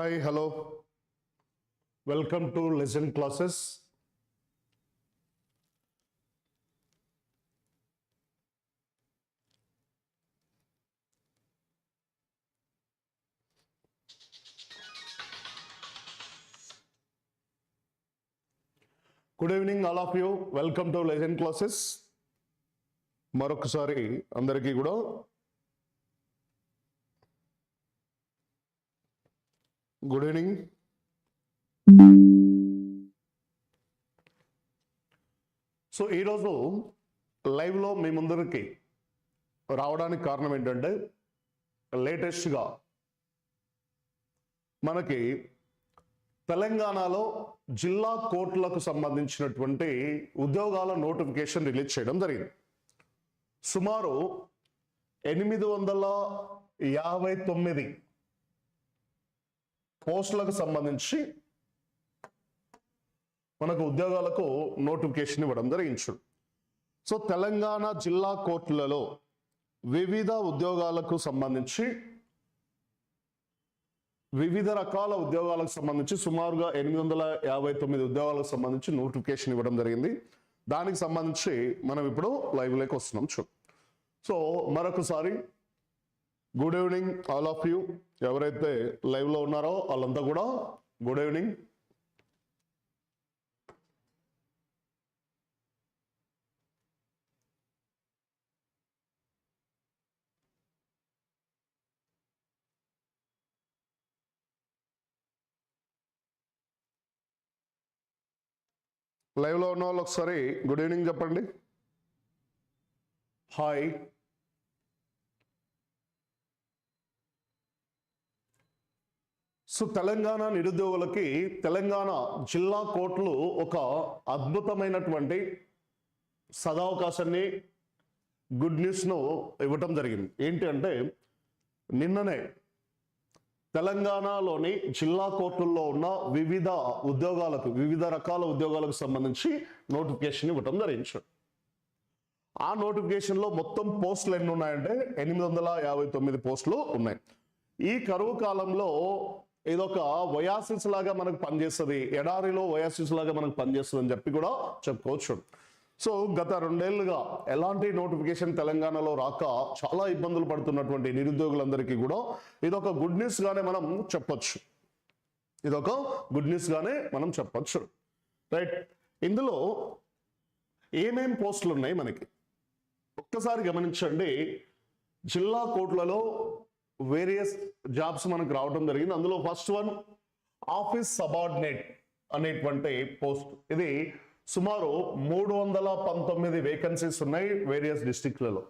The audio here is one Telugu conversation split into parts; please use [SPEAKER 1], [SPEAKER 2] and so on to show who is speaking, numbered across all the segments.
[SPEAKER 1] Hi hello welcome to lesson classes good evening all of you welcome to lesson classes మరొకసారి అందరికీ కూడా గుడ్ ఈవినింగ్ సో ఈరోజు లైవ్లో మీ ముందరికి రావడానికి కారణం ఏంటంటే లేటెస్ట్గా మనకి తెలంగాణలో జిల్లా కోర్టులకు సంబంధించినటువంటి ఉద్యోగాల నోటిఫికేషన్ రిలీజ్ చేయడం జరిగింది. సుమారు ఎనిమిది వందల యాభై తొమ్మిది పోస్టులకు సంబంధించి మనకు ఉద్యోగాలకు నోటిఫికేషన్ ఇవ్వడం జరిగించు. సో తెలంగాణ జిల్లా కోర్టులలో వివిధ ఉద్యోగాలకు సంబంధించి వివిధ రకాల ఉద్యోగాలకు సంబంధించి సుమారుగా ఎనిమిది వందల యాభై తొమ్మిది ఉద్యోగాలకు సంబంధించి నోటిఫికేషన్ ఇవ్వడం జరిగింది. దానికి సంబంధించి మనం ఇప్పుడు లైవ్లోకి వస్తున్నాం. చూ. సో మరొకసారి good evening all of you. ఎవరైతే లైవ్లో ఉన్నారో వాళ్ళంతా కూడా గుడ్ ఈవినింగ్ లైవ్లో ఉన్న వాళ్ళు ఒకసారి గుడ్ ఈవినింగ్ చెప్పండి. హాయ్ సో తెలంగాణ నిరుద్యోగులకి తెలంగాణ జిల్లా కోర్టులు ఒక అద్భుతమైనటువంటి సదావకాశాన్ని గుడ్ న్యూస్ను ఇవ్వటం జరిగింది. ఏంటి అంటే నిన్ననే తెలంగాణలోని జిల్లా కోర్టుల్లో ఉన్న వివిధ ఉద్యోగాలకు వివిధ రకాల ఉద్యోగాలకు సంబంధించి నోటిఫికేషన్ ఇవ్వటం జరిగించారు ఆ నోటిఫికేషన్లో మొత్తం పోస్టులు ఎన్ని ఉన్నాయంటే ఎనిమిది వందల యాభై తొమ్మిది పోస్టులు ఉన్నాయి. ఈ కరువు కాలంలో ఇదొక వయాసిస్ లాగా మనకు పనిచేస్తుంది. ఎడారిలో వయాసిస్ లాగా మనకు పనిచేస్తుంది అని చెప్పి కూడా చెప్పుకోవచ్చు. సో గత రెండేళ్ళుగా ఎలాంటి నోటిఫికేషన్ తెలంగాణలో రాక చాలా ఇబ్బందులు పడుతున్నటువంటి నిరుద్యోగులందరికీ కూడా ఇదొక గుడ్ న్యూస్ గానే మనం చెప్పొచ్చు. ఇదొక గుడ్ న్యూస్ గానే మనం చెప్పొచ్చు. రైట్ ఇందులో ఏమేం పోస్టులు ఉన్నాయి మనకి? ఒక్కసారి గమనించండి. జిల్లా కోర్టులలో వేరియస్ జాబ్స్ మనకు రావడం జరిగింది. అందులో ఫస్ట్ వన్ ఆఫీస్ సబార్డినేట్ అనేటువంటి పోస్ట్ ఇది సుమారు మూడు వందల పంతొమ్మిది వేకెన్సీస్ ఉన్నాయి వేరియస్ డిస్టిక్లలో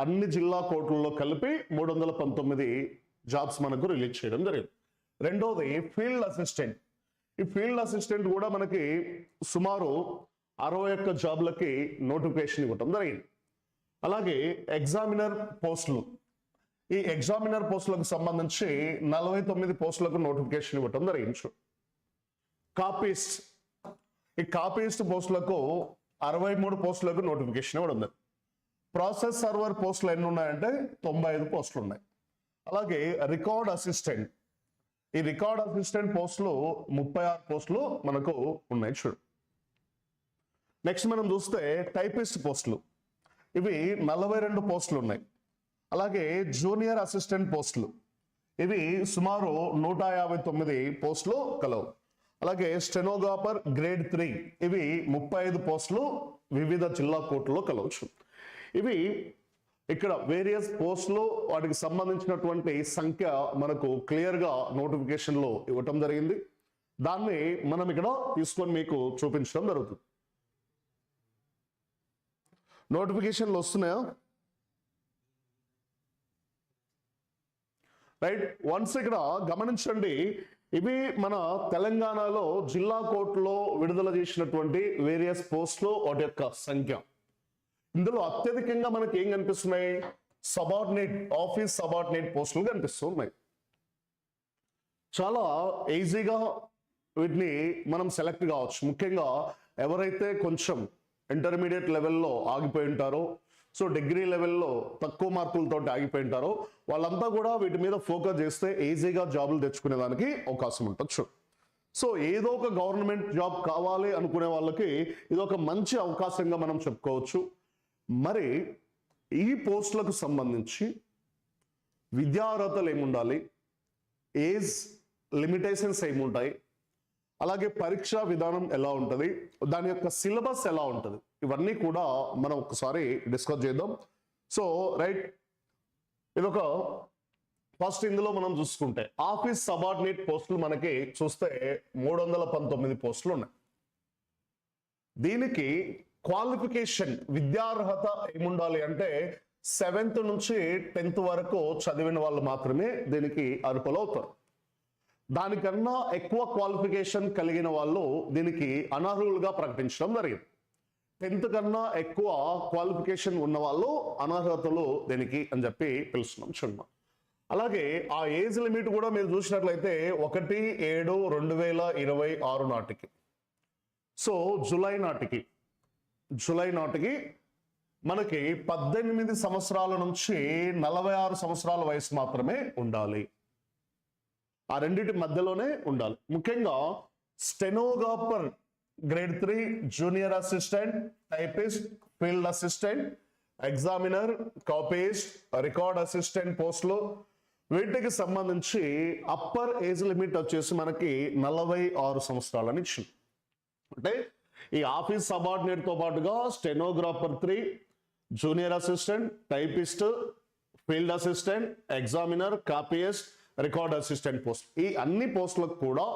[SPEAKER 1] అన్ని జిల్లా కోర్టుల్లో కలిపి మూడు వందల పంతొమ్మిది జాబ్స్ మనకు రిలీజ్ చేయడం జరిగింది. రెండోది ఫీల్డ్ అసిస్టెంట్ ఈ ఫీల్డ్ అసిస్టెంట్ కూడా మనకి సుమారు అరవై ఒక్క జాబ్లకి నోటిఫికేషన్ ఇవ్వటం జరిగింది. అలాగే ఎగ్జామినర్ పోస్టులు ఈ ఎగ్జామినర్ పోస్టులకు సంబంధించి నలభై తొమ్మిది పోస్టులకు నోటిఫికేషన్ ఇవ్వటం జరిగించు కాపీస్ట్ ఈ కాపీస్ట్ పోస్టులకు అరవై మూడు పోస్టులకు నోటిఫికేషన్ ఇవ్వడం ఉంది ప్రాసెస్ సర్వర్ పోస్టులు ఎన్ని ఉన్నాయంటే తొంభై ఐదు పోస్టులు ఉన్నాయి. అలాగే రికార్డ్ అసిస్టెంట్ ఈ రికార్డ్ అసిస్టెంట్ పోస్టులు ముప్పై ఆరు పోస్టులు మనకు ఉన్నాయి చూడు. నెక్స్ట్ మనం చూస్తే టైపిస్ట్ పోస్టులు. ఇవి నలభై రెండు పోస్టులు ఉన్నాయి. అలాగే జూనియర్ అసిస్టెంట్ పోస్టులు. ఇవి సుమారు నూట యాభై తొమ్మిది పోస్టులు కలవు. అలాగే స్టెనోగ్రాఫర్ గ్రేడ్ త్రీ ఇవి ముప్పై ఐదు పోస్టులు వివిధ జిల్లా కోర్టులో కలవచ్చు. ఇవి ఇక్కడ వేరియస్ పోస్టులు వాటికి సంబంధించినటువంటి సంఖ్య మనకు క్లియర్గా నోటిఫికేషన్లో ఇవ్వటం జరిగింది. దాన్ని మనం ఇక్కడ తీసుకొని మీకు చూపించడం జరుగుతుంది. నోటిఫికేషన్లు వస్తున్నాయా? రైట్ వన్స్ ఇక్కడ గమనించండి ఇవి మన తెలంగాణలో జిల్లా కోర్టులో విడుదల చేసినటువంటి వేరియస్ పోస్టులు వాటి యొక్క సంఖ్య. ఇందులో అత్యధికంగా మనకి ఏం కనిపిస్తున్నాయి? సబార్డినేట్ ఆఫీస్ సబార్డినేట్ పోస్టులు కనిపిస్తున్నాయి. చాలా ఈజీగా వీటిని మనం సెలెక్ట్ కావచ్చు. ముఖ్యంగా ఎవరైతే కొంచెం ఇంటర్మీడియట్ లెవెల్లో ఆగిపోయి ఉంటారో సో డిగ్రీ లెవెల్లో తక్కువ మార్కులతో ఆగిపోయి ఉంటారో. వాళ్ళంతా కూడా వీటి మీద ఫోకస్ చేస్తే ఈజీగా జాబులు తెచ్చుకునే దానికి అవకాశం ఉండొచ్చు సో ఏదో ఒక గవర్నమెంట్ జాబ్ కావాలి అనుకునే వాళ్ళకి ఇది ఒక మంచి అవకాశంగా మనం చెప్పుకోవచ్చు. మరి ఈ పోస్టులకు సంబంధించి విద్యార్హతలు ఏముండాలి? ఏజ్ లిమిటేషన్స్ ఏముంటాయి? అలాగే పరీక్షా విధానం ఎలా ఉంటుంది? దాని యొక్క సిలబస్ ఎలా ఉంటుంది? ఇవన్నీ కూడా మనం ఒకసారి డిస్కస్ చేద్దాం. So right. ఇదొక ఫస్ట్ ఇందులో మనం చూసుకుంటే ఆఫీస్ సబార్డినేట్ పోస్టులు మనకి చూస్తే మూడు వందల పంతొమ్మిది పోస్టులు ఉన్నాయి. దీనికి క్వాలిఫికేషన్ విద్యార్హత ఏముండాలి అంటే సెవెంత్ నుంచి టెన్త్ వరకు చదివిన వాళ్ళు మాత్రమే దీనికి అర్హులు అవుతారు దానికన్నా ఎక్కువ క్వాలిఫికేషన్ కలిగిన వాళ్ళు దీనికి అనర్హులుగా ప్రకటించడం జరిగింది. టెన్త్ కన్నా ఎక్కువ క్వాలిఫికేషన్ ఉన్న వాళ్ళు అనర్హతలు దీనికి అని చెప్పి పిలుస్తున్నాం. చూడమా అలాగే ఆ ఏజ్ లిమిట్ కూడా మీరు చూసినట్లయితే ఒకటి ఏడు రెండు వేల ఇరవై ఆరు నాటికి. సో జులై నాటికి జూలై నాటికి మనకి పద్దెనిమిది సంవత్సరాల నుంచి నలభై ఆరు సంవత్సరాల వయసు మాత్రమే ఉండాలి. ఆ రెండింటి మధ్యలోనే ఉండాలి. ముఖ్యంగా stenographer grade three junior assistant typist field assistant examiner copyist record assistant పోస్టులు వీటికి సంబంధించి అప్పర్ ఏజ్ లిమిట్ వచ్చేసి మనకి నలభై ఆరు సంవత్సరాలని ఇచ్చింది అంటే ఈ ఆఫీస్ సబార్డినేట్తో పాటుగా stenographer three junior assistant typist field assistant examiner copyist record assistant post ఈ అన్ని పోస్టులకు కూడా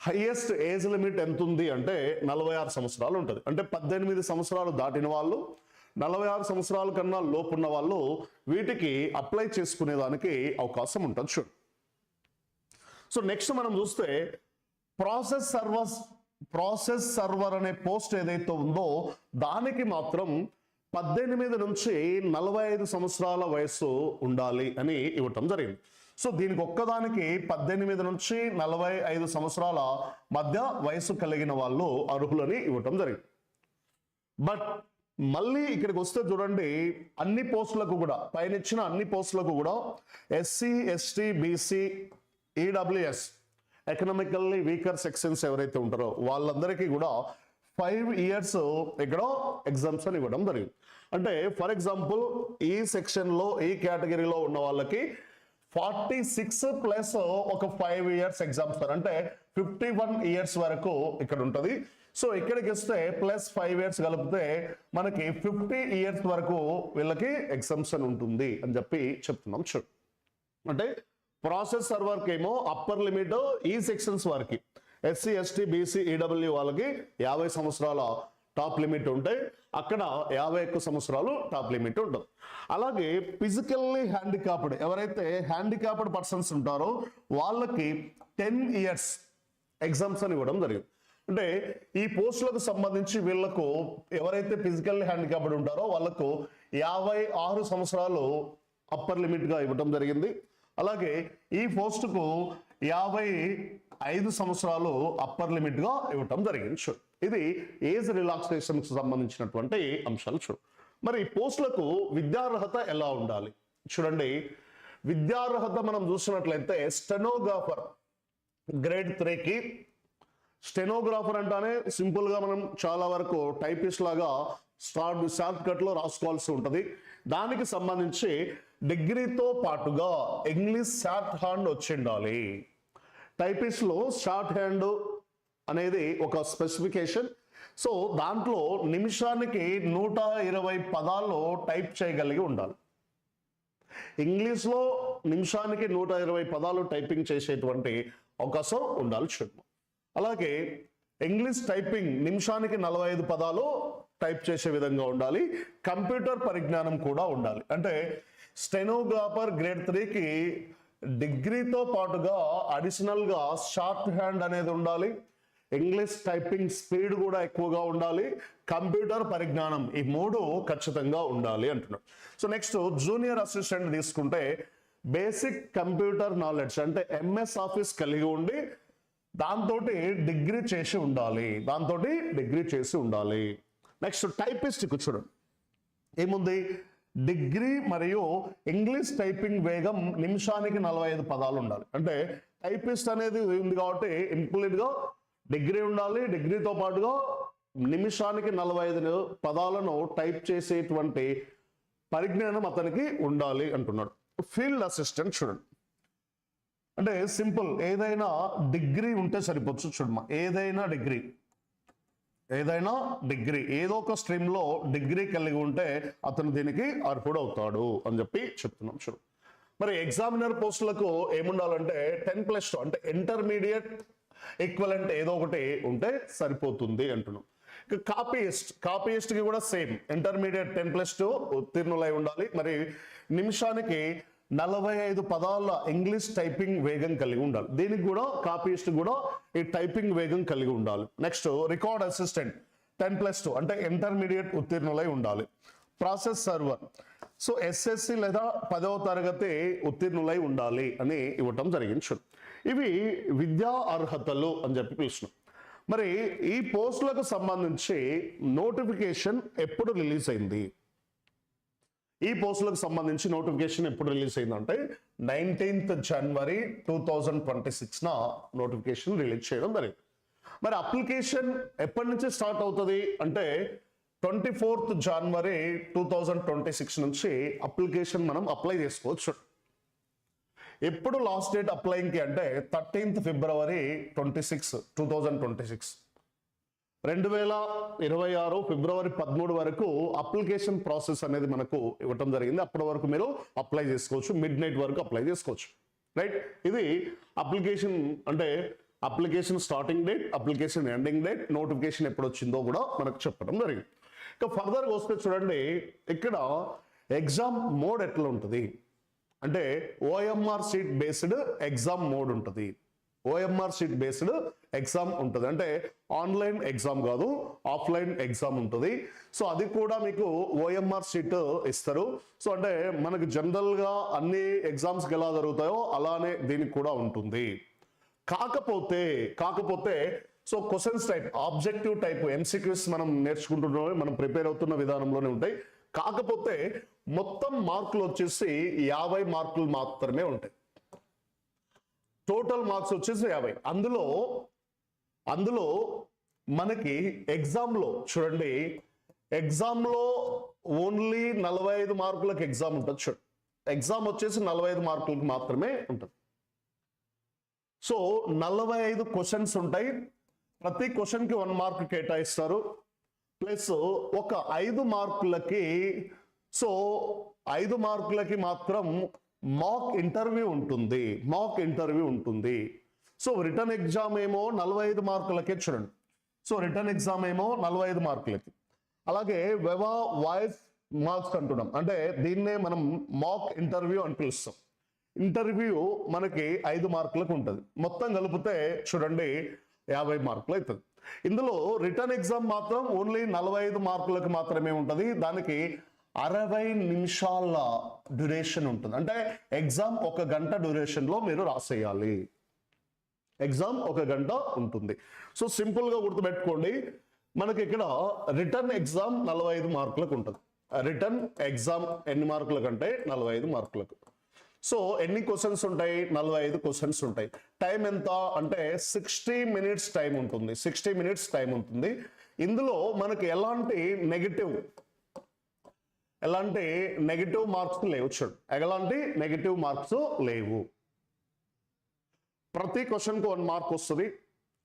[SPEAKER 1] హైయెస్ట్ ఏజ్ లిమిట్ ఎంత ఉంది అంటే నలభై ఆరు సంవత్సరాలు ఉంటుంది. అంటే పద్దెనిమిది సంవత్సరాలు దాటిన వాళ్ళు నలభై ఆరు సంవత్సరాల కన్నా లోపు ఉన్న వాళ్ళు వీటికి అప్లై చేసుకునేదానికి అవకాశం ఉంటుంది చూడు. సో నెక్స్ట్ మనం చూస్తే ప్రాసెస్ సర్వర్స్ ప్రాసెస్ సర్వర్ అనే పోస్ట్ ఏదైతే ఉందో దానికి మాత్రం పద్దెనిమిది నుంచి నలభై ఐదు సంవత్సరాల వయస్సు ఉండాలి అని ఇవ్వటం జరిగింది. సో దీనికి ఒక్కదానికి పద్దెనిమిది నుంచి నలభై ఐదు సంవత్సరాల మధ్య వయసు కలిగిన వాళ్ళు అర్హులని ఇవ్వటం జరిగింది. బట్ మళ్ళీ ఇక్కడికి వస్తే చూడండి అన్ని పోస్టులకు కూడా పైన ఇచ్చిన అన్ని పోస్టులకు కూడా SC ST BC EWS economically weaker sections ఎవరైతే ఉంటారో వాళ్ళందరికీ కూడా ఫైవ్ ఇయర్స్ ఇక్కడ ఎగ్జామ్షన్ ఇవ్వడం జరిగింది. అంటే ఫర్ ఎగ్జాంపుల్ ఈ సెక్షన్లో ఈ కేటగిరీలో ఉన్న వాళ్ళకి ఫార్టీ సిక్స్ ప్లస్ ఒక ఫైవ్ ఇయర్స్ ఎగ్జామ్స్ అంటే ఫిఫ్టీ వన్ ఇయర్స్ వరకు ఇక్కడ ఉంటుంది. సో ఇక్కడికి వస్తే ప్లస్ ఫైవ్ ఇయర్స్ కలిపితే మనకి ఫిఫ్టీ ఇయర్స్ వరకు వీళ్ళకి ఎగ్జామ్షన్ ఉంటుంది అని చెప్పి చెప్తున్నాం. చూడు అంటే ప్రాసెస్ సర్వర్కి ఏమో అప్పర్ లిమిట్ ఈ సెక్షన్స్ వారికి. SC ST BC E W వాళ్ళకి యాభై సంవత్సరాల టాప్ లిమిట్ ఉంటాయి అక్కడ యాభై ఒక్క సంవత్సరాలు టాప్ లిమిట్ ఉంటుంది అలాగే ఫిజికల్లీ హ్యాండిక్యాప్డ్ ఎవరైతే హ్యాండిక్యాప్డ్ పర్సన్స్ ఉంటారో వాళ్ళకి టెన్ ఇయర్స్ ఎగ్జామ్స్ అని ఇవ్వడం జరిగింది. అంటే ఈ పోస్టులకు సంబంధించి వీళ్ళకు ఎవరైతే ఫిజికల్ హ్యాండిక్యాప్డ్ ఉంటారో వాళ్ళకు యాభై ఆరు సంవత్సరాలు అప్పర్ లిమిట్గా ఇవ్వడం జరిగింది. అలాగే ఈ పోస్టుకు యాభై ఐదు సంవత్సరాలు అప్పర్ లిమిట్గా ఇవ్వటం జరిగింది. చూడు ఇది ఏజ్ రిలాక్సేషన్కి సంబంధించినటువంటి అంశాలు చూడు. మరి పోస్టులకు విద్యార్హత ఎలా ఉండాలి? చూడండి విద్యార్హత మనం చూసినట్లయితే స్టెనోగ్రాఫర్ గ్రేడ్ త్రీకి స్టెనోగ్రాఫర్ అంటానే సింపుల్గా మనం చాలా వరకు టైపిస్ట్ లాగా స్టార్ట్ షార్ట్ కట్లో రాసుకోవాల్సి ఉంటుంది. దానికి సంబంధించి డిగ్రీతో పాటుగా ఇంగ్లీష్ షార్ట్ హ్యాండ్ వచ్చిండాలి టైపిస్ట్లో షార్ట్ హ్యాండ్ అనేది ఒక స్పెసిఫికేషన్ సో దాంట్లో నిమిషానికి నూట ఇరవై పదాల్లో టైప్ చేయగలిగి ఉండాలి. ఇంగ్లీష్లో నిమిషానికి నూట ఇరవై పదాలు టైపింగ్ చేసేటువంటి అవకాశం ఉండాలి చూద్దాం అలాగే ఇంగ్లీష్ టైపింగ్ నిమిషానికి నలభై ఐదు పదాలు టైప్ చేసే విధంగా ఉండాలి. కంప్యూటర్ పరిజ్ఞానం కూడా ఉండాలి. అంటే స్టెనోగ్రాఫర్ గ్రేడ్ త్రీకి డిగ్రీతో పాటుగా అడిషనల్గా షార్ట్ హ్యాండ్ అనేది ఉండాలి. ఇంగ్లీష్ టైపింగ్ స్పీడ్ కూడా ఎక్కువగా ఉండాలి కంప్యూటర్ పరిజ్ఞానం ఈ మూడు ఖచ్చితంగా ఉండాలి అంటున్నాడు. సో నెక్స్ట్ జూనియర్ అసిస్టెంట్ తీసుకుంటే బేసిక్ కంప్యూటర్ నాలెడ్జ్ అంటే ఎంఎస్ ఆఫీస్ కలిగి ఉండి దాంతో డిగ్రీ చేసి ఉండాలి దాంతో డిగ్రీ చేసి ఉండాలి. నెక్స్ట్ టైపిస్ట్ చూడండి ఏముంది? డిగ్రీ మరియు ఇంగ్లీష్ టైపింగ్ వేగం నిమిషానికి నలభై ఐదు పదాలు ఉండాలి. అంటే టైపిస్ట్ అనేది ఉంది కాబట్టి ఇంప్లీట్గా డిగ్రీ ఉండాలి డిగ్రీతో పాటుగా నిమిషానికి నలభై ఐదు పదాలను టైప్ చేసేటువంటి పరిజ్ఞానం అతనికి ఉండాలి అంటున్నాడు. ఫీల్డ్ అసిస్టెంట్ చూడండి. అంటే సింపుల్ ఏదైనా డిగ్రీ ఉంటే సరిపోవచ్చు చూడమ్మా. ఏదైనా డిగ్రీ ఏదైనా డిగ్రీ ఏదో ఒక స్ట్రీమ్లో డిగ్రీ కలిగి ఉంటే అతను దీనికి అర్హుడు అవుతాడు అని చెప్పి చెప్తున్నాం చూడు. మరి ఎగ్జామినర్ పోస్టులకు ఏముండాలంటే టెన్ ప్లస్ టూ అంటే ఇంటర్మీడియట్ ఈక్వలెంట్ ఏదో ఒకటి ఉంటే సరిపోతుంది అంటున్నాం. ఇక కాపీయిస్ట్ కాపీయిస్ట్కి కూడా same intermediate ten plus two ఉత్తీర్ణులై ఉండాలి. మరి నిమిషానికి నలభై ఐదు పదాల ఇంగ్లీష్ టైపింగ్ వేగం కలిగి ఉండాలి. దీనికి కూడా కాపీస్ట్ కూడా ఈ టైపింగ్ వేగం కలిగి ఉండాలి. Next record assistant ten plus two అంటే ఇంటర్మీడియట్ ఉత్తీర్ణులై ఉండాలి. ప్రాసెస్ సర్వర్ సో ఎస్ఎస్సి లేదా పదవ తరగతి ఉత్తీర్ణులై ఉండాలి అని ఇవ్వటం జరిగింది. ఇవి విద్యా అర్హతలు అని చెప్పి పిలుస్తున్నాం. మరి ఈ పోస్టులకు సంబంధించి నోటిఫికేషన్ ఎప్పుడు రిలీజ్ అయింది? ఈ పోస్టులకు సంబంధించి నోటిఫికేషన్ ఎప్పుడు రిలీజ్ అయిందంటే nineteenth January two thousand twenty సిక్స్న నోటిఫికేషన్ రిలీజ్ చేయడం జరిగింది. మరి అప్లికేషన్ ఎప్పటి నుంచి స్టార్ట్ అవుతుంది అంటే twenty fourth January two thousand twenty six నుంచి అప్లికేషన్ మనం అప్లై చేసుకోవచ్చు. ఎప్పుడు లాస్ట్ డేట్ అప్లైంగ్కి అంటే thirteenth February twenty six two thousand twenty six. రెండు వేల ఇరవై ఆరు ఫిబ్రవరి పదమూడు వరకు అప్లికేషన్ ప్రాసెస్ అనేది మనకు ఇవ్వటం జరిగింది. అప్పటి వరకు మీరు అప్లై చేసుకోవచ్చు మిడ్ నైట్ వరకు అప్లై చేసుకోవచ్చు. రైట్? ఇది అప్లికేషన్ అంటే application starting date application ending date notification ఎప్పుడు వచ్చిందో కూడా మనకు చెప్పడం జరిగింది. ఇక ఫర్దర్గా వస్తే చూడండి ఇక్కడ ఎగ్జామ్ మోడ్ ఎట్లా ఉంటుంది? అంటే OMR sheet based exam mode ఉంటుంది. ఓఎంఆర్ సీట్ బేస్డ్ ఎగ్జామ్ ఉంటుంది. అంటే ఆన్లైన్ ఎగ్జామ్ కాదు ఆఫ్లైన్ ఎగ్జామ్ ఉంటుంది. సో అది కూడా మీకు ఓఎంఆర్ సీట్ ఇస్తారు. సో అంటే మనకు జనరల్గా అన్ని ఎగ్జామ్స్కి ఎలా జరుగుతాయో అలానే దీనికి కూడా ఉంటుంది. కాకపోతే కాకపోతే so questions type objective type MCQs మనం నేర్చుకుంటున్న మనం ప్రిపేర్ అవుతున్న విధానంలోనే ఉంటాయి. కాకపోతే మొత్తం మార్కులు వచ్చేసి యాభై మార్కులు మాత్రమే ఉంటాయి. టోటల్ మార్క్స్ వచ్చేసి యాభై. అందులో అందులో మనకి ఎగ్జామ్లో చూడండి. ఎగ్జామ్లో ఓన్లీ నలభై ఐదు మార్కులకు ఎగ్జామ్ ఉంటుంది చూడండి ఎగ్జామ్ వచ్చేసి నలభై ఐదు మార్కులకు మాత్రమే ఉంటుంది. సో నలభై ఐదు క్వశ్చన్స్ ఉంటాయి. ప్రతి క్వశ్చన్కి వన్ మార్క్ కేటాయిస్తారు. ప్లస్ ఒక ఐదు మార్కులకి సో ఐదు మార్కులకి మాత్రం మాక్ ఇంటర్వ్యూ ఉంటుంది. మాక్ ఇంటర్వ్యూ ఉంటుంది. సో రిటర్న్ ఎగ్జామ్ ఏమో నలభై ఐదు మార్కులకే చూడండి. సో రిటర్న్ ఎగ్జామ్ ఏమో నలభై ఐదు మార్కులకి. అలాగే వెవా వాయిస్ మార్క్స్ అంటున్నాం. అంటే దీన్నే మనం మాక్ ఇంటర్వ్యూ అని పిలుస్తాం. ఇంటర్వ్యూ మనకి ఐదు మార్కులకు ఉంటుంది. మొత్తం కలిపితే చూడండి యాభై మార్కులు అవుతుంది ఇందులో రిటర్న్ ఎగ్జామ్ మాత్రం ఓన్లీ నలభై ఐదు మార్కులకు మాత్రమే ఉంటుంది. దానికి అరవై నిమిషాల డ్యూరేషన్ ఉంటుంది. అంటే ఎగ్జామ్ ఒక గంట డ్యూరేషన్లో మీరు రాసేయాలి. ఎగ్జామ్ ఒక గంట ఉంటుంది. సో సింపుల్గా గుర్తుపెట్టుకోండి. మనకి ఇక్కడ రిటర్న్ ఎగ్జామ్ నలభై ఐదు మార్కులకు ఉంటుంది. రిటర్న్ ఎగ్జామ్ ఎన్ని మార్కులకు అంటే నలభై ఐదు మార్కులకు. సో ఎన్ని క్వశ్చన్స్ ఉంటాయి? నలభై ఐదు క్వశ్చన్స్ ఉంటాయి. టైం ఎంత? అంటే సిక్స్టీ మినిట్స్ టైం ఉంటుంది. సిక్స్టీ మినిట్స్ టైం ఉంటుంది. ఇందులో మనకి ఎలాంటి నెగిటివ్ ఎలాంటి నెగిటివ్ మార్క్స్ లేవు చూడు. ఎలాంటి నెగిటివ్ మార్క్స్ లేవు. ప్రతి క్వశ్చన్కి వన్ మార్క్ వస్తుంది.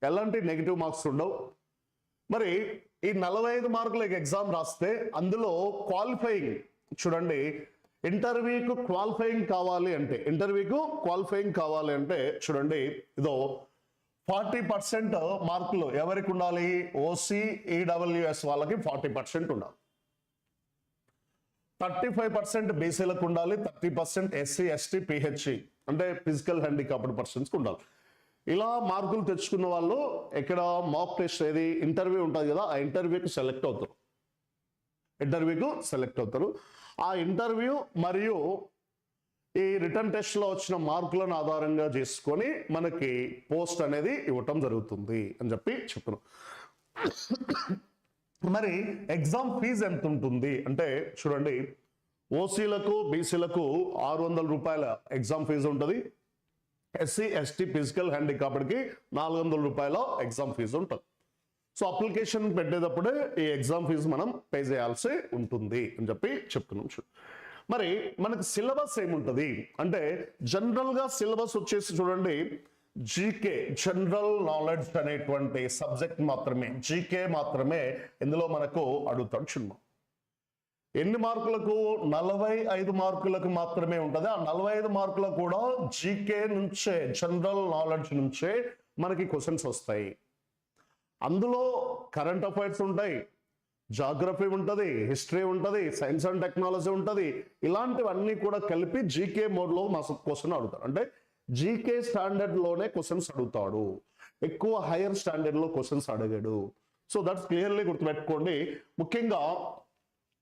[SPEAKER 1] ఎలాంటి నెగిటివ్ మార్క్స్ ఉండవు. మరి ఈ నలభై ఐదు మార్కులకి ఎగ్జామ్ రాస్తే అందులో క్వాలిఫైయింగ్ చూడండి. ఇంటర్వ్యూకు క్వాలిఫైయింగ్ కావాలి అంటే ఇంటర్వ్యూకు క్వాలిఫైయింగ్ కావాలి అంటే చూడండి ఇదో ఫార్టీ పర్సెంట్ మార్కులు ఎవరికి ఉండాలి? ఓసీ ఈడబ్ల్యూఎస్ వాళ్ళకి ఫార్టీ పర్సెంట్ ఉండాలి. థర్టీ ఫైవ్ పర్సెంట్ బీసీలకు ఉండాలి thirty percent SC ST PHC అంటే ఫిజికల్ హ్యాండిక్యాప్డ్ పర్సన్స్కి ఉండాలి. ఇలా మార్కులు తెచ్చుకున్న వాళ్ళు ఎక్కడ మాక్ టెస్ట్ ఏది? ఇంటర్వ్యూ ఉంటుంది కదా ఆ ఇంటర్వ్యూకి సెలెక్ట్ అవుతారు. ఇంటర్వ్యూకు సెలెక్ట్ అవుతారు. ఆ ఇంటర్వ్యూ మరియు ఈ రిటర్న్ టెస్ట్లో వచ్చిన మార్కులను ఆధారంగా చేసుకొని మనకి పోస్ట్ అనేది ఇవ్వటం జరుగుతుంది అని చెప్పి చెప్పను. మరి ఎగ్జామ్ ఫీజు ఎంత ఉంటుంది? అంటే చూడండి ఓసీలకు బీసీలకు ఆరు వందల రూపాయల ఎగ్జామ్ ఫీజు ఉంటుంది. ఎస్సీ ఎస్టీ ఫిజికల్ హ్యాండికాప్డ్కి నాలుగు వందల రూపాయల ఎగ్జామ్ ఫీజు ఉంటుంది. సో అప్లికేషన్ పెట్టేటప్పుడే ఈ ఎగ్జామ్ ఫీజు మనం పే చేయాల్సి ఉంటుంది అని చెప్పి చెప్తున్నాం. మరి మనకు సిలబస్ ఏముంటుంది? అంటే జనరల్గా సిలబస్ వచ్చేసి చూడండి జీకే జనరల్ నాలెడ్జ్ అనేటువంటి సబ్జెక్ట్ మాత్రమే జీకే మాత్రమే ఇందులో మనకు అడుగుతాడు చిన్న ఎన్ని మార్కులకు? నలభై ఐదు మార్కులకు మాత్రమే ఉంటుంది. ఆ నలభై ఐదు మార్కులకు కూడా జీకే నుంచే జనరల్ నాలెడ్జ్ నుంచే మనకి క్వశ్చన్స్ వస్తాయి. అందులో కరెంట్ అఫైర్స్ ఉంటాయి. జాగ్రఫీ ఉంటుంది హిస్టరీ ఉంటుంది సైన్స్ అండ్ టెక్నాలజీ ఉంటుంది. ఇలాంటివన్నీ కూడా కలిపి జీకే మోడ్లో మా క్వశ్చన్ అడుగుతారు. అంటే జీకే స్టాండర్డ్లోనే క్వశ్చన్స్ అడుగుతాడు. ఎక్కువ హైయర్ స్టాండర్డ్లో క్వశ్చన్స్ అడిగాడు. సో దట్స్ క్లియర్లీ గుర్తుపెట్టుకోండి. ముఖ్యంగా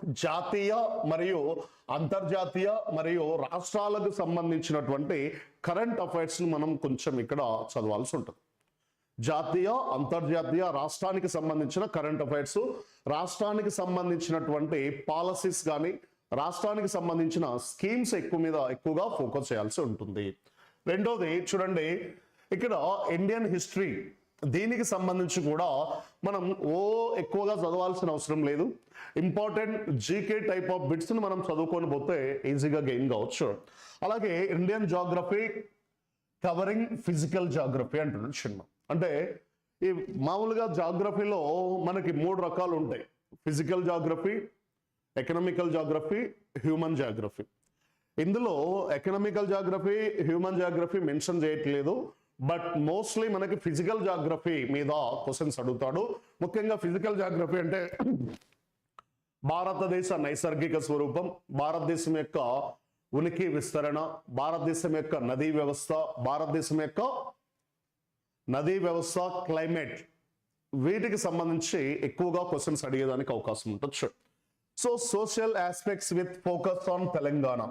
[SPEAKER 1] జాతీయ మరియు అంతర్జాతీయ మరియు రాష్ట్రాలకు సంబంధించినటువంటి కరెంట్ అఫైర్స్ మనం కొంచెం ఇక్కడ చదవాల్సి ఉంటుంది. జాతీయ అంతర్జాతీయ రాష్ట్రానికి సంబంధించిన కరెంట్ అఫైర్స్ రాష్ట్రానికి సంబంధించినటువంటి పాలసీస్ కానీ రాష్ట్రానికి సంబంధించిన స్కీమ్స్ ఎక్కువ మీద ఎక్కువగా ఫోకస్ చేయాల్సి ఉంటుంది. రెండోది చూడండి ఇక్కడ ఇండియన్ హిస్టరీ దీనికి సంబంధించి కూడా మనం ఓ ఎక్కువగా చదవాల్సిన అవసరం లేదు. Important GK type of bits మనం చదువుకొని పోతే ఈజీగా గెయిన్ కావచ్చు. అలాగే Indian geography covering physical geography అంటున్నాడు చిన్న అంటే ఈ మామూలుగా జాగ్రఫీలో మనకి మూడు రకాలు ఉంటాయి. Physical geography economical geography human geography. ఇందులో economical geography human geography mention చేయట్లేదు. బట్ మోస్ట్లీ మనకి ఫిజికల్ జాగ్రఫీ మీద క్వశ్చన్స్ అడుగుతాడు. ముఖ్యంగా ఫిజికల్ జాగ్రఫీ అంటే భారతదేశ నైసర్గిక స్వరూపం భారతదేశం యొక్క ఉనికి విస్తరణ భారతదేశం యొక్క నదీ వ్యవస్థ భారతదేశం యొక్క నదీ వ్యవస్థ క్లైమేట్ వీటికి సంబంధించి ఎక్కువగా క్వశ్చన్స్ అడిగేదానికి అవకాశం ఉండొచ్చు so social aspects with focus on Telangana.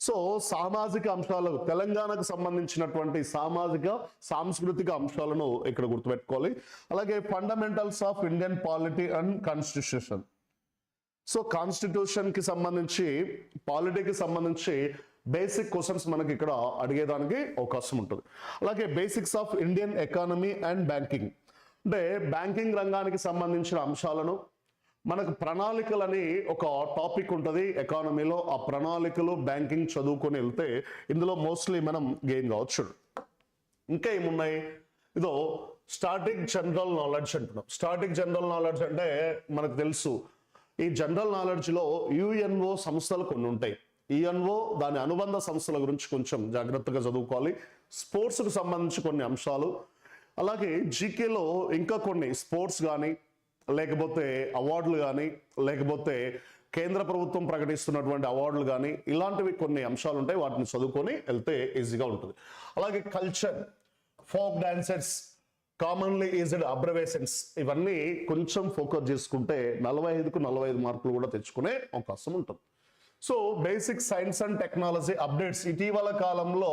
[SPEAKER 1] So సామాజిక అంశాలు తెలంగాణకు సంబంధించినటువంటి సామాజిక సాంస్కృతిక అంశాలను ఇక్కడ గుర్తుపెట్టుకోవాలి. అలాగే fundamentals of Indian polity and constitution so కాన్స్టిట్యూషన్కి సంబంధించి పాలిటీకి సంబంధించి బేసిక్ క్వశ్చన్స్ మనకి ఇక్కడ అడిగేదానికి అవకాశం ఉంటుంది. అలాగే basics of Indian economy and banking అంటే బ్యాంకింగ్ రంగానికి సంబంధించిన అంశాలను మనకు ప్రణాళికలని ఒక టాపిక్ ఉంటుంది ఎకానమీలో ఆ ప్రణాళికలు బ్యాంకింగ్ చదువుకొని వెళ్తే ఇందులో మోస్ట్లీ మనం గెయిన్ కావచ్చు ఇంకా ఏమున్నాయి? ఇదో స్టాటిక్ జనరల్ నాలెడ్జ్ అంటున్నాం. స్టాటిక్ జనరల్ నాలెడ్జ్ అంటే మనకు తెలుసు. ఈ జనరల్ నాలెడ్జ్లో యుఎన్ఓ సంస్థలు కొన్ని ఉంటాయి. ఈఎన్ఓ దాని అనుబంధ సంస్థల గురించి కొంచెం జాగ్రత్తగా చదువుకోవాలి. స్పోర్ట్స్కు సంబంధించి కొన్ని అంశాలు. అలాగే జీకేలో ఇంకా కొన్ని స్పోర్ట్స్ కానీ లేకపోతే అవార్డులు కానీ లేకపోతే కేంద్ర ప్రభుత్వం ప్రకటిస్తున్నటువంటి అవార్డులు కానీ ఇలాంటివి కొన్ని అంశాలు ఉంటాయి. వాటిని చదువుకొని వెళ్తే ఈజీగా ఉంటుంది. అలాగే culture folk dancers commonly used abbreviations ఇవన్నీ కొంచెం ఫోకస్ చేసుకుంటే నలభై ఐదుకు నలభై ఐదు మార్కులు కూడా తెచ్చుకునే అవకాశం ఉంటుంది. So basic science and technology updates ఇటీవల కాలంలో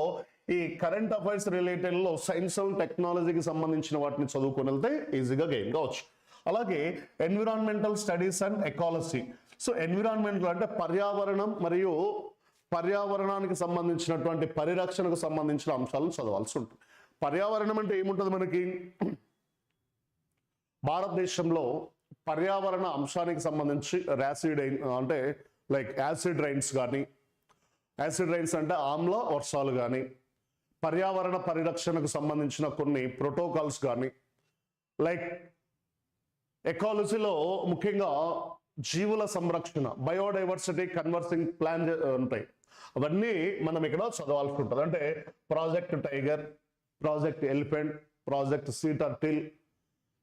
[SPEAKER 1] ఈ కరెంట్ అఫైర్స్ రిలేటెడ్లో సైన్స్ అండ్ టెక్నాలజీకి సంబంధించిన వాటిని చదువుకొని వెళ్తే ఈజీగా గెయిన్ కావచ్చు. అలాగే environmental studies and ecology so environmental అంటే పర్యావరణం మరియు పర్యావరణానికి సంబంధించినటువంటి పరిరక్షణకు సంబంధించిన అంశాలను చదవాల్సి ఉంటుంది. పర్యావరణం అంటే ఏముంటుంది మనకి? భారతదేశంలో పర్యావరణ అంశానికి సంబంధించి ర్యాసిడ్ అంటే లైక్ యాసిడ్ రైన్స్ కానీ యాసిడ్ రైన్స్ అంటే ఆమ్ల వర్షాలు కానీ పర్యావరణ పరిరక్షణకు సంబంధించిన కొన్ని ప్రోటోకాల్స్ కానీ లైక్ ఎకాలజీలో ముఖ్యంగా జీవుల సంరక్షణ బయోడైవర్సిటీ కన్వర్సింగ్ ప్లాన్ ఉంటాయి. అవన్నీ మనం ఇక్కడ చదవాల్సి ఉంటుంది. అంటే project tiger project elephant project sea turtle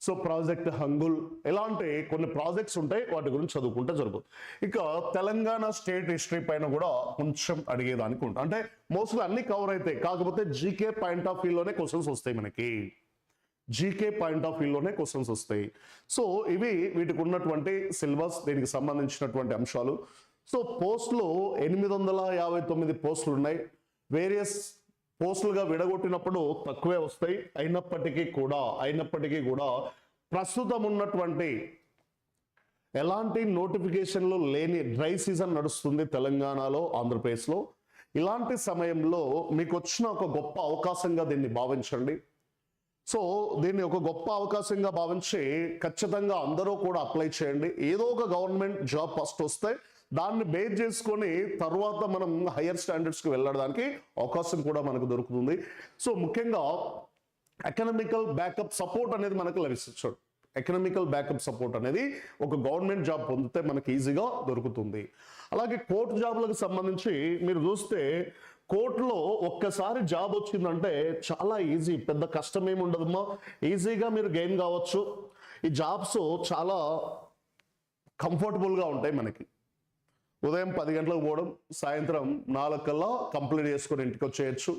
[SPEAKER 1] so project hangul ఇలాంటి కొన్ని ప్రాజెక్ట్స్ ఉంటాయి వాటి గురించి చదువుకుంటే జరుగుతుంది. ఇక తెలంగాణ స్టేట్ హిస్టరీ పైన కూడా కొంచెం అడిగేదానికి ఉంటుంది. అంటే మోస్ట్లీ అన్ని కవర్ అవుతాయి కాకపోతే జీకే పాయింట్ ఆఫ్ వ్యూలోనే క్వశ్చన్స్ వస్తాయి మనకి. జీకే పాయింట్ ఆఫ్ వ్యూలోనే క్వశ్చన్స్ వస్తాయి. సో ఇవి వీటికి ఉన్నటువంటి సిలబస్ దీనికి సంబంధించినటువంటి అంశాలు. సో పోస్టులు ఎనిమిది వందల యాభై తొమ్మిది పోస్టులు ఉన్నాయి. వేరియస్ పోస్టులుగా విడగొట్టినప్పుడు తక్కువే వస్తాయి. అయినప్పటికీ కూడా అయినప్పటికీ కూడా ప్రస్తుతం ఉన్నటువంటి ఎలాంటి నోటిఫికేషన్లు లేని డ్రై సీజన్ నడుస్తుంది తెలంగాణలో ఆంధ్రప్రదేశ్లో. ఇలాంటి సమయంలో మీకు వచ్చిన ఒక గొప్ప అవకాశంగా దీన్ని భావించండి. సో దీన్ని ఒక గొప్ప అవకాశంగా భావించి ఖచ్చితంగా అందరూ కూడా అప్లై చేయండి. ఏదో ఒక గవర్నమెంట్ జాబ్ ఫస్ట్ వస్తే దాన్ని బేస్ చేసుకొని తర్వాత మనం హయ్యర్ స్టాండర్డ్స్కి వెళ్ళడానికి అవకాశం కూడా మనకు దొరుకుతుంది. సో ముఖ్యంగా ఎకనామికల్ బ్యాకప్ సపోర్ట్ అనేది మనకు లభిస్తుంది. ఎకనామికల్ బ్యాకప్ సపోర్ట్ అనేది ఒక గవర్నమెంట్ జాబ్ పొందితే మనకి ఈజీగా దొరుకుతుంది. అలాగే కోర్టు జాబ్లకు సంబంధించి మీరు చూస్తే కోర్టులో ఒక్కసారి జాబ్ వచ్చిందంటే చాలా ఈజీ పెద్ద కష్టం ఏమి ఉండదమ్మా. ఈజీగా మీరు గెయిన్ కావచ్చు. ఈ జాబ్స్ చాలా కంఫర్టబుల్గా ఉంటాయి మనకి. ఉదయం పది గంటలకు పోవడం సాయంత్రం నాలుగు కల్లా కంప్లీట్ చేసుకొని ఇంటికి వచ్చేయచ్చు.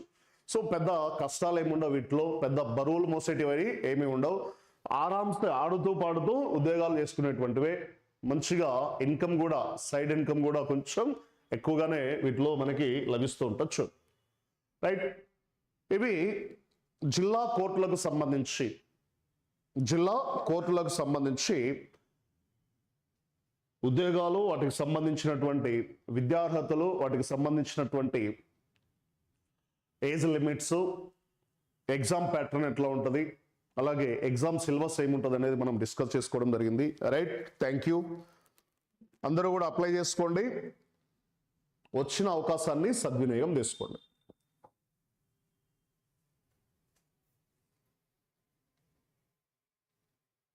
[SPEAKER 1] సో పెద్ద కష్టాలు ఏమి ఉండవు వీటిలో. పెద్ద బరువులు మోసేటివి ఏమి ఉండవు. ఆరామ్స్ ఆడుతూ పాడుతూ ఉద్యోగాలు చేసుకునేటువంటివే. మంచిగా ఇన్కమ్ కూడా సైడ్ ఇన్కమ్ కూడా కొంచెం ఎక్కువగానే వీటిలో మనకి లభిస్తూ ఉండొచ్చు. రైట్? ఇవి జిల్లా కోర్టులకు సంబంధించి జిల్లా కోర్టులకు సంబంధించి ఉద్యోగాలు వాటికి సంబంధించినటువంటి విద్యార్హతలు వాటికి సంబంధించినటువంటి ఏజ్ లిమిట్స్ ఎగ్జామ్ ప్యాటర్న్ ఎట్లా ఉంటుంది అలాగే ఎగ్జామ్ సిలబస్ ఏముంటుంది అనేది మనం డిస్కస్ చేసుకోవడం జరిగింది. రైట్? Thank you. అందరూ కూడా అప్లై చేసుకోండి. వచ్చిన అవకాశాన్ని సద్వినియోగం చేసుకోండి.